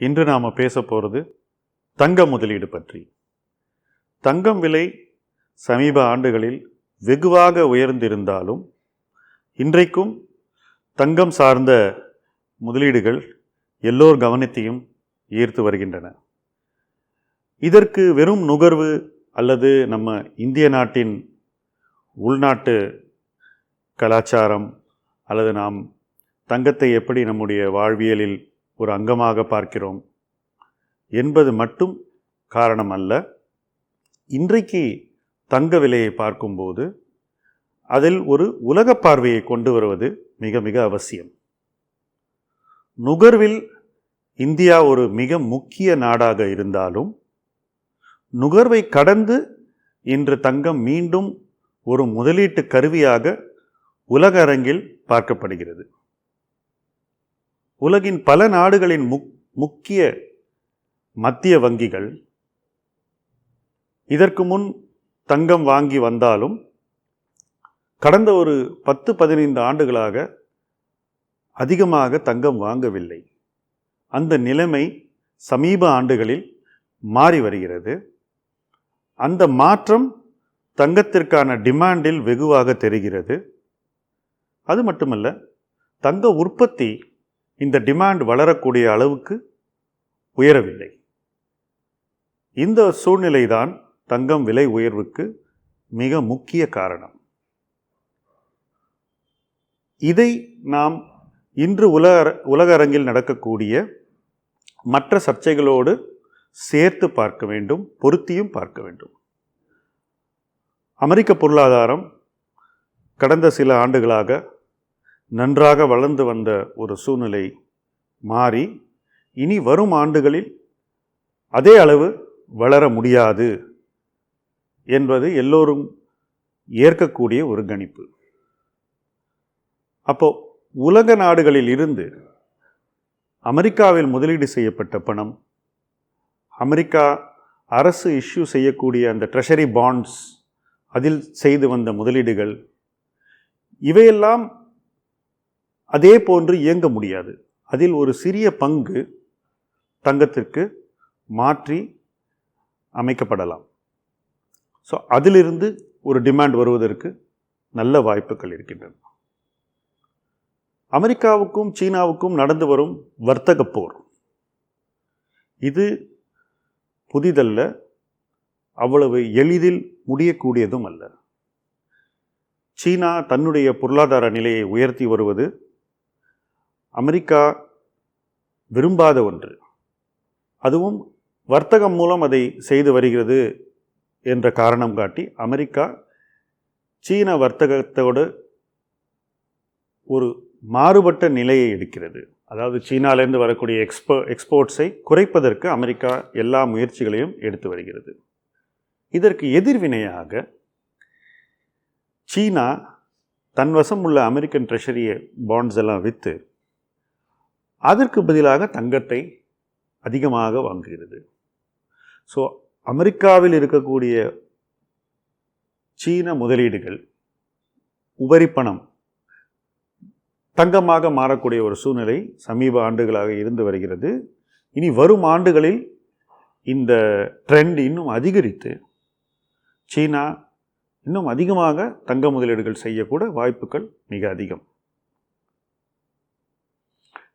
இன்று நாம் பேச போகிறது தங்க முதலீடு பற்றி. தங்கம் விலை சமீப ஆண்டுகளில் வெகுவாக உயர்ந்திருந்தாலும் இன்றைக்கும் தங்கம் சார்ந்த முதலீடுகள் எல்லோர் கவனத்தையும் ஈர்த்து வருகின்றன. இதற்கு வெறும் நுகர்வு அல்லது நம்ம இந்திய நாட்டின் உள்நாட்டு கலாச்சாரம் அல்லது நாம் தங்கத்தை எப்படி நம்முடைய வாழ்வியலில் ஒரு அங்கமாக பார்க்கிறோம். என்பது மட்டும் காரணம் அல்ல இன்றைக்கு தங்க விலையை பார்க்கும்போது அதில் ஒரு உலக பார்வையை கொண்டு வருவது மிக மிக அவசியம். நுகர்வில் இந்தியா ஒரு மிக முக்கிய நாடாக இருந்தாலும் நுகர்வை கடந்து இன்று தங்கம் மீண்டும் ஒரு முதலீட்டு கருவியாக உலக அரங்கில் பார்க்கப்படுகிறது. உலகின் பல நாடுகளின் முக் முக்கிய மத்திய வங்கிகள் இதற்கு முன் தங்கம் வாங்கி வந்தாலும் கடந்த ஒரு பத்து பதினைந்து ஆண்டுகளாக அதிகமாக தங்கம் வாங்கவில்லை. அந்த நிலைமை சமீப ஆண்டுகளில் மாறி வருகிறது. அந்த மாற்றம் தங்கத்திற்கான டிமாண்டில் வெகுவாக தெரிகிறது. அது மட்டுமல்ல தங்க உற்பத்தி இந்த டிமாண்ட் வளரக்கூடிய அளவுக்கு உயரவில்லை. இந்த சூழ்நிலைதான் தங்கம் விலை உயர்வுக்கு மிக முக்கிய காரணம். இதை நாம் இன்று உலக உலக அரங்கில் நடக்கக்கூடிய மற்ற சர்ச்சைகளோடு சேர்த்து பார்க்க வேண்டும் பொருத்தியும் பார்க்க வேண்டும். அமெரிக்க பொருளாதாரம் கடந்த சில ஆண்டுகளாக நன்றாக வளர்ந்து வந்த ஒரு சூழ்நிலை மாறி இனி வரும் ஆண்டுகளில் அதே அளவு வளர முடியாது என்பது எல்லோரும் ஏற்கக்கூடிய ஒரு கணிப்பு. அப்போ உலக நாடுகளில் இருந்து அமெரிக்காவில் முதலீடு செய்யப்பட்ட பணம் அமெரிக்கா அரசு இஷ்யூ செய்யக்கூடிய அந்த ட்ரெஷரி பாண்ட்ஸ் அதில் செய்து வந்த முதலீடுகள் இவையெல்லாம் அதே போன்று இயங்க முடியாது. அதில் ஒரு சிறிய பங்கு தங்கத்திற்கு மாற்றி அமைக்கப்படலாம். ஸோ அதிலிருந்து ஒரு டிமாண்ட் வருவதற்கு நல்ல வாய்ப்புகள் இருக்கின்றன. அமெரிக்காவுக்கும் சீனாவுக்கும் நடந்து வரும் வர்த்தக போர். இது புதிதல்ல அவ்வளவு எளிதில் முடியக்கூடியதும் அல்ல. சீனா தன்னுடைய பொருளாதார நிலையை உயர்த்தி வருவது அமெரிக்கா விரும்பாத ஒன்று. அதுவும் வர்த்தகம் மூலம் அதை செய்து வருகிறது என்ற காரணம் காட்டி அமெரிக்கா சீன வர்த்தகத்தோடு ஒரு மாறுபட்ட நிலையை எடுக்கிறது. அதாவது சீனாலேருந்து வரக்கூடிய எக்ஸ்போ எக்ஸ்போர்ட்ஸை குறைப்பதற்கு அமெரிக்கா எல்லா முயற்சிகளையும் எடுத்து வருகிறது. இதற்கு எதிர்வினையாக சீனா தன் வசம் உள்ள அமெரிக்கன் ட்ரெஷரிய பாண்ட்ஸ் எல்லாம் விற்று அதற்கு பதிலாக தங்கத்தை அதிகமாக வாங்குகிறது. ஸோ அமெரிக்காவில் இருக்கக்கூடிய சீன முதலீடுகள் உபரிப்பணம் தங்கமாக மாறக்கூடிய ஒரு சூழ்நிலை சமீப ஆண்டுகளாக இருந்து வருகிறது. இனி வரும் ஆண்டுகளில் இந்த ட்ரெண்ட் இன்னும் அதிகரித்து சீனா இன்னும் அதிகமாக தங்க முதலீடுகள் செய்யக்கூட வாய்ப்புகள் மிக அதிகம்.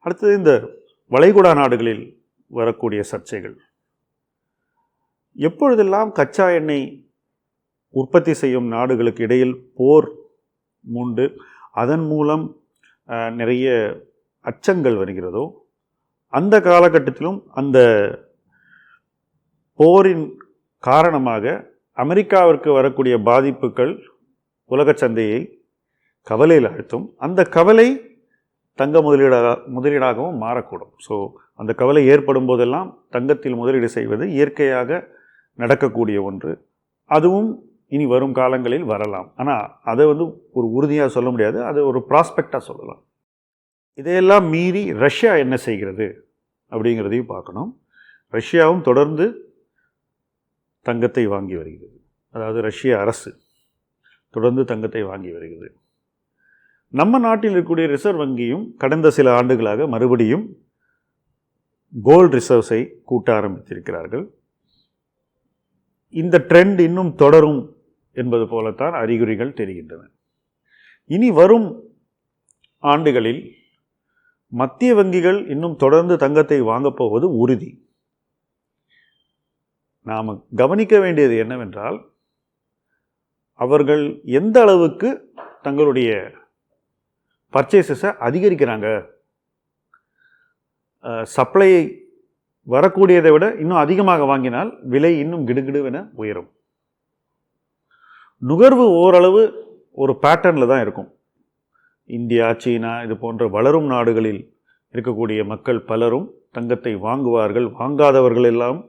அடுத்தது இந்த வளைகுடா நாடுகளில் வரக்கூடிய சர்ச்சைகள். எப்பொழுதெல்லாம் கச்சா எண்ணெய் உற்பத்தி செய்யும் நாடுகளுக்கு இடையில் போர் மூண்டு அதன் மூலம் நிறைய அச்சங்கள் வருகிறதோ அந்த காலகட்டத்திலும் அந்த போரின் காரணமாக அமெரிக்காவிற்கு வரக்கூடிய பாதிப்புகள் உலக சந்தையை கவலையில் அழுத்தும். அந்த கவலை தங்க முதலீடாக முதலீடாகவும் மாறக்கூடும். ஸோ அந்த கவலை ஏற்படும் போதெல்லாம் தங்கத்தில் முதலீடு செய்வது இயற்கையாக நடக்கக்கூடிய ஒன்று. அதுவும் இனி வரும் காலங்களில் வரலாம். ஆனால் அதை வந்து ஒரு உறுதியாக சொல்ல முடியாது. அது ஒரு ப்ராஸ்பெக்டாக சொல்லலாம். இதையெல்லாம் மீறி ரஷ்யா என்ன செய்கிறது அப்படிங்கிறதையும் பார்க்கணும். ரஷ்யாவும் தொடர்ந்து தங்கத்தை வாங்கி வருகிறது. அதாவது ரஷ்ய அரசு தொடர்ந்து தங்கத்தை வாங்கி வருகிறது. நம்ம நாட்டில் இருக்கக்கூடிய ரிசர்வ் வங்கியும் கடந்த சில ஆண்டுகளாக மறுபடியும் கோல்டு ரிசர்வ்ஸை கூட்ட ஆரம்பித்திருக்கிறார்கள். இந்த ட்ரெண்ட் இன்னும் தொடரும் என்பது போலத்தான் அறிகுறிகள் தெரிகின்றன. இனி வரும் ஆண்டுகளில் மத்திய வங்கிகள் இன்னும் தொடர்ந்து தங்கத்தை வாங்கப் போவது உறுதி. நாம் கவனிக்க வேண்டியது என்னவென்றால் அவர்கள் எந்த அளவுக்கு தங்களுடைய பர்ச்சேசஸை அதிகரிக்கிறாங்க. சப்ளை வரக்கூடியதை விட இன்னும் அதிகமாக வாங்கினால் விலை இன்னும் கிடுகிடுவென உயரும். நுகர்வு ஓரளவு ஒரு பேட்டர்னில் தான் இருக்கும். இந்தியா சீனா இது போன்ற வளரும் நாடுகளில் இருக்கக்கூடிய மக்கள் பலரும் தங்கத்தை வாங்குவார்கள். வாங்காதவர்கள் எல்லாம்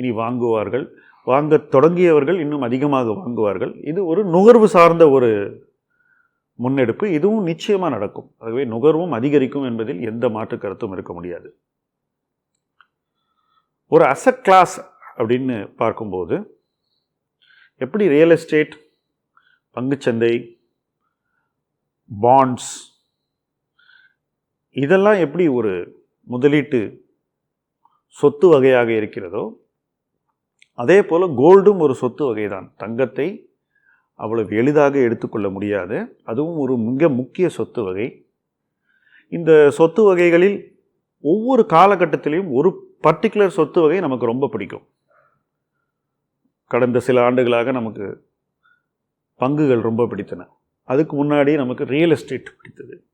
இனி வாங்குவார்கள். வாங்க தொடங்கியவர்கள் இன்னும் அதிகமாக வாங்குவார்கள். இது ஒரு நுகர்வு சார்ந்த ஒரு முன்னெடுப்பு இதுவும் நிச்சயமாக நடக்கும். ஆகவே நுகர்வும் அதிகரிக்கும் என்பதில் எந்த மாற்று கருத்தும் இருக்க முடியாது. ஒரு அசட் கிளாஸ் அப்படின்னு பார்க்கும்போது எப்படி ரியல் எஸ்டேட் பங்குச்சந்தை பாண்ட்ஸ் இதெல்லாம் எப்படி ஒரு முதலீட்டு சொத்து வகையாக இருக்கிறதோ அதே போல் கோல்டும் ஒரு சொத்து வகை தான் தங்கத்தை அவ்வளவு எளிதாக எடுத்துக்கொள்ள முடியாது. அதுவும் ஒரு மிக முக்கிய சொத்து வகை. இந்த சொத்து வகைகளில் ஒவ்வொரு காலகட்டத்திலையும் ஒரு பர்டிகுலர் சொத்து வகை நமக்கு ரொம்ப பிடிக்கும். கடந்த சில ஆண்டுகளாக நமக்கு பங்குகள் ரொம்ப பிடித்தன. அதுக்கு முன்னாடி நமக்கு ரியல் எஸ்டேட் பிடித்தது.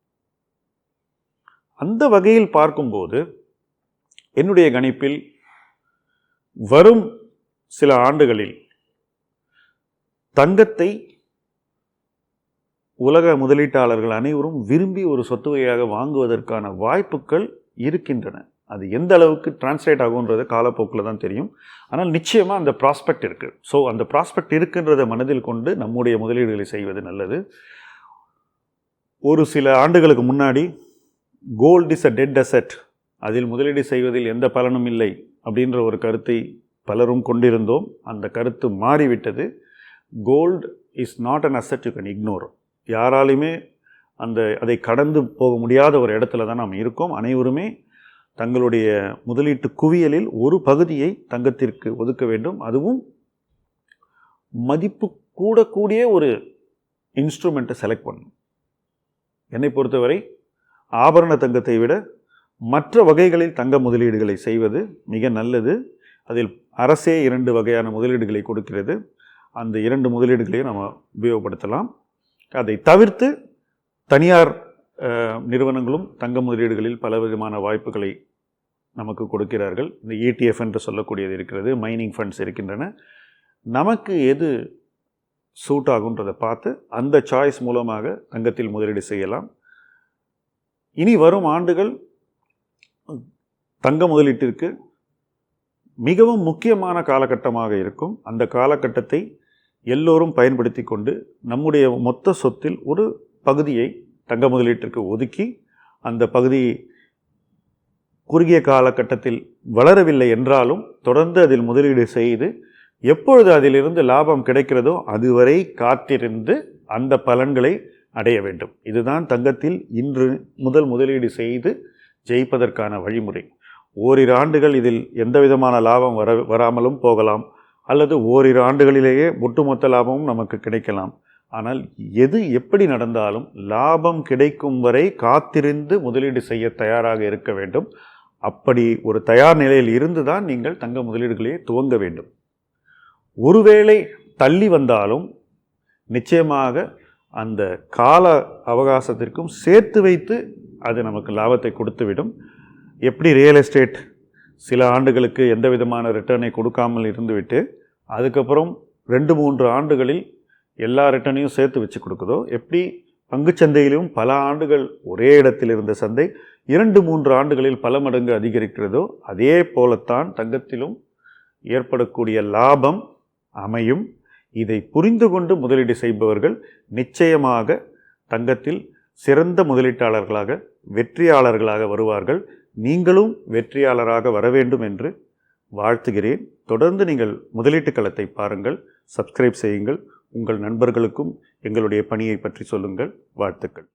அந்த வகையில் பார்க்கும்போது என்னுடைய கணிப்பில் வரும் சில ஆண்டுகளில் தங்கத்தை உலக முதலீட்டாளர்கள் அனைவரும் விரும்பி ஒரு சொத்து வகையாக வாங்குவதற்கான வாய்ப்புகள் இருக்கின்றன. அது எந்த அளவுக்கு டிரான்ஸ்லேட் ஆகுன்றது காலப்போக்கில் தான் தெரியும். ஆனால் நிச்சயமாக அந்த ப்ராஸ்பெக்ட் இருக்குது ஸோ அந்த ப்ராஸ்பெக்ட் இருக்குன்றதை மனதில் கொண்டு நம்முடைய முதலீடுகளை செய்வது நல்லது. ஒரு சில ஆண்டுகளுக்கு முன்னாடி gold is a dead asset அதில் முதலீடு செய்வதில் எந்த பலனும் இல்லை அப்படின்ற ஒரு கருத்தை பலரும் கொண்டிருந்தோம். அந்த கருத்து மாறிவிட்டது. Gold is not an asset you can ignore யாராலையுமே அந்த அதை கடந்து போக முடியாத ஒரு இடத்துல தான் நாம் இருக்கோம். அனைவருமே தங்களுடைய முதலீட்டு குவியலில் ஒரு பகுதியை தங்கத்திற்கு ஒதுக்க வேண்டும். அதுவும் மதிப்பு கூடக்கூடிய ஒரு இன்ஸ்ட்ருமெண்ட்டை செலக்ட் பண்ணும் என்னை பொறுத்தவரை ஆபரண தங்கத்தை விட மற்ற வகைகளில் தங்க முதலீடுகளை செய்வது மிக நல்லது. அதில் அரசே இரண்டு வகையான முதலீடுகளை கொடுக்கிறது. அந்த இரண்டு முதலீடுகளையும் நம்ம உபயோகப்படுத்தலாம். அதை தவிர்த்து தனியார் நிறுவனங்களும் தங்க முதலீடுகளில் பல விதமான வாய்ப்புகளை நமக்கு கொடுக்கிறார்கள். இந்த இடிஎஃப் என்று சொல்லக்கூடியது இருக்கிறது மைனிங் ஃபண்ட்ஸ் இருக்கின்றன. நமக்கு எது சூட் ஆகுன்றதை பார்த்து அந்த சாய்ஸ் மூலமாக தங்கத்தில் முதலீடு செய்யலாம். இனி வரும் ஆண்டுகள் தங்க முதலீட்டிற்கு மிகவும் முக்கியமான காலகட்டமாக இருக்கும். அந்த காலகட்டத்தை எல்லோரும் பயன்படுத்தி கொண்டு நம்முடைய மொத்த சொத்தில் ஒரு பகுதியை தங்க முதலீட்டிற்கு ஒதுக்கி அந்த பகுதி குறுகிய காலகட்டத்தில் வளரவில்லை என்றாலும் தொடர்ந்து அதில் முதலீடு செய்து எப்பொழுது அதிலிருந்து லாபம் கிடைக்கிறதோ அதுவரை காத்திருந்து அந்த பலன்களை அடைய வேண்டும். இதுதான் தங்கத்தில் இன்று முதல் முதலீடு செய்து ஜெயிப்பதற்கான வழிமுறை. ஓரிரு ஆண்டுகள் இதில் எந்த விதமான லாபம் வர வராமலும் போகலாம். அல்லது ஓரிரு ஆண்டுகளிலேயே ஒட்டுமொத்த லாபமும் நமக்கு கிடைக்கலாம். ஆனால் எது எப்படி நடந்தாலும் லாபம் கிடைக்கும் வரை காத்திருந்து முதலீடு செய்ய தயாராக இருக்க வேண்டும். அப்படி ஒரு தயார் நிலையில் இருந்து தான் நீங்கள் தங்க முதலீடுகளையே துவங்க வேண்டும். ஒருவேளை தள்ளி வந்தாலும் நிச்சயமாக அந்த கால அவகாசத்திற்கும் சேர்த்து வைத்து அது நமக்கு லாபத்தை கொடுத்துவிடும். எப்படி ரியல் எஸ்டேட் சில ஆண்டுகளுக்கு எந்த விதமான ரிட்டர்னை கொடுக்காமல் இருந்துவிட்டு அதுக்கப்புறம் ரெண்டு மூன்று ஆண்டுகளில் எல்லா ரிட்டர்னையும் சேர்த்து வச்சு கொடுக்குதோ எப்படி பங்குச்சந்தையிலும் பல ஆண்டுகள் ஒரே இடத்தில் இருந்த சந்தை இரண்டு மூன்று ஆண்டுகளில் பல மடங்கு அதிகரிக்கிறதோ அதே போலத்தான் தங்கத்திலும் ஏற்படக்கூடிய லாபம் அமையும். இதை புரிந்து கொண்டு முதலீடு செய்பவர்கள் நிச்சயமாக தங்கத்தில் சிறந்த முதலீட்டாளர்களாக வெற்றியாளர்களாக வருவார்கள். நீங்களும் வெற்றியாளராக வர வேண்டும் என்று வாழ்த்துகிறேன். தொடர்ந்து நீங்கள் முதலீட்டு களத்தை பாருங்கள் சப்ஸ்கிரைப் செய்யுங்கள். உங்கள் நண்பர்களுக்கும் எங்களுடைய பணியை பற்றி சொல்லுங்கள். வாழ்த்துக்கள்.